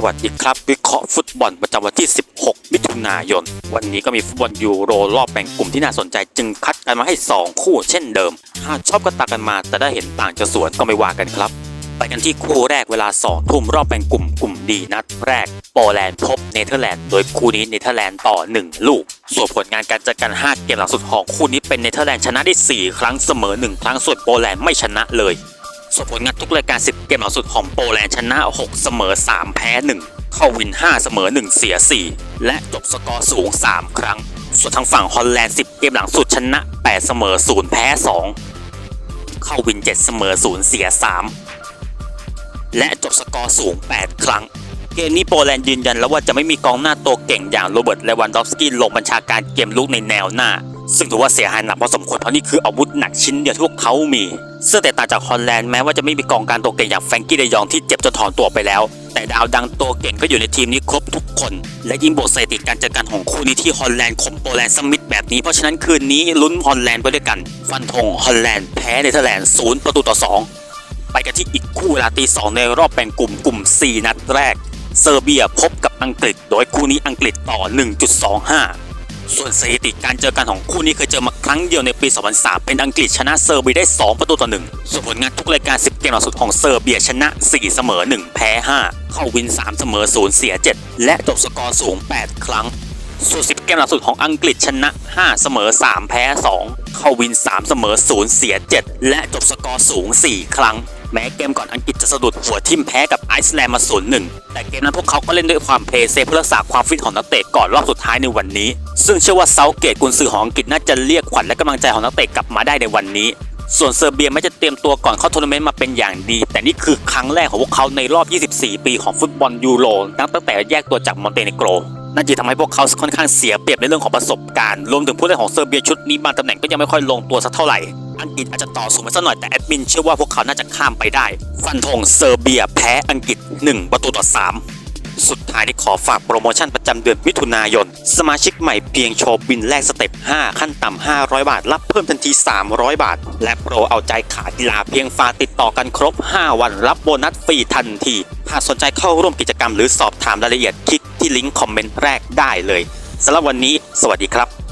สวัสดีครับ วิเคราะห์ฟุตบอลประจำวันที่ 16 มิถุนายน วันนี้ก็มีฟุตบอลยูโรรอบแบ่งกลุ่มที่น่าสนใจ จึงคัดกันมาให้ 2 คู่เช่นเดิม หากชอบก็ตามกันมา แต่ได้เห็นต่างจะสวนก็ไม่ว่ากันครับ ไปกันที่คู่แรกเวลา 2 ทุ่มรอบแบ่งกลุ่มกลุ่มดีนัดแรก โปแลนด์พบเนเธอร์แลนด์ โดยคู่นี้เนเธอร์แลนด์ต่อ 1 ลูก ส่วนผลงานการเจอกัน5เกมหลังสุดของคู่นี้เป็นเนเธอร์แลนด์ชนะได้ 4 ครั้งเสมอ 1 ครั้งส่วนโปแลนด์ไม่ชนะเลย ส่วนผลงานทุกรายการ 10 เกมหลังสุดของโปแลนด์ชนะ 6 เสมอ 3 แพ้ 1 เข้าวิน 5 เสมอ 1 เสีย 4 และจบสกอร์สูง 3 ครั้ง ส่วนทางฝั่งฮอลแลนด์ 10 เกมหลังสุดชนะ 8 เสมอ 0 แพ้ 2 เข้าวิน 7 เสมอ 0 เสีย 3 และจบสกอร์สูง 8 ครั้ง เกมนี้โปแลนด์ยืนยันแล้วว่าจะไม่มีกองหน้าตัวเก่งอย่างโรเบิร์ตเลวันดอฟสกี้ลงบัญชาการเกมลุกในแนวหน้า ซึ่งถือว่าเสียหายหนักพอสมควรเพราะนี่คืออาวุธหนักชิ้นเดียวที่พวกเขามี ซึ่งแต่ต่างจากฮอลแลนด์แม้ว่าจะไม่มีกองการตัวเก่งอย่างแฟรงกี้เดยองที่เจ็บจนถอนตัวไปแล้ว แต่ดาวดังตัวเก่งก็อยู่ในทีมนี้ครบทุกคน และยิ่งบวกสถิติการเจอกันของคู่นี้ที่ฮอลแลนด์ข่มโปแลนด์สมิธแบบนี้เพราะฉะนั้นคืนนี้ลุ้นฮอลแลนด์ไปด้วยกัน ฟันธงฮอลแลนด์แพ้เนเธอร์แลนด์ศูนย์ประตูต่อสองไปกันที่อีกคู่เวลาตีสองในรอบแบ่งกลุ่มกลุ่ม 4 นัดแรก เซอร์เบียพบกับอังกฤษ โดยคู่นี้อังกฤษต่อ 1.25 ส่วนสถิติการเจอกันของคู่นี้เคยเจอมาครั้งเดียวในปี 2003 เป็นอังกฤษชนะเซอร์เบียได้ 2 ประตูต่อ 1 ส่วนผลงานทุกรายการ 10 เกมล่าสุดของเซอร์เบียชนะ 4 เสมอ 1 แพ้ 5 เข้าวิน 3 เสมอ 0 เสีย 7 และจบสกอร์สูง 8 ครั้ง ส่วน 10 เกมล่าสุดของอังกฤษชนะ 5 เสมอ 3 แพ้ 2 เข้าวิน 3 เสมอ 0 เสีย 7 และจบสกอร์สูง 4 ครั้ง แม้เกมก่อนอังกฤษจะสะดุดหัวทิมแพ้กับไอซ์แลนด์มา 0-1 แต่เกมนั้นพวกเขาก็เล่นด้วยความเพลย์เซฟเพื่อรักษาความฟิตของนักเตะก่อนรอบสุดท้ายในวันนี้ ซึ่งเชื่อว่าเซาเกตกุนซือของอังกฤษน่าจะเรียกขวัญและกำลังใจของนักเตะกลับมาได้ในวันนี้ ส่วนเซอร์เบียไม่จะเตรียมตัวก่อนเข้าทัวร์นาเมนต์มาเป็นอย่างดี แต่นี่คือครั้งแรกของพวกเขาในรอบ 24 ปีของฟุตบอลยูโรนับตั้งแต่แยกตัวจากมอนเตเนโกรนั่นจะทำให้พวกเขาค่อนข้างเสียเปรียบในเรื่องของประสบการณ์ รวมถึงผู้เล่นของเซอร์เบียชุดนี้บางตำแหน่งก็ยังไม่ค่อยลงตัวสักเท่าไหร่ อังกฤษอาจจะต่อสูงไปสักหน่อยแต่แอดมินเชื่อว่าพวกเขาน่าจะข้ามไปได้ ฟันธงเซอร์เบียแพ้อังกฤษ 1 ประตูต่อ 3 สุดท้ายที่ขอฝากโปรโมชั่นประจำเดือนมิถุนายน สมาชิกใหม่เพียงโชว์บินแรกสเต็ป 5 ขั้นต่ำ 500 บาท รับเพิ่มทันที 300 บาท และโปรเอาใจขากีฬาเพียงฝากติดต่อกันครบ 5 วันรับโบนัสฟรีทันที หากสนใจเข้าร่วมกิจกรรมหรือสอบถามรายละเอียดคลิกที่ลิงก์คอมเมนต์แรกได้เลยสำหรับวันนี้ สวัสดีครับ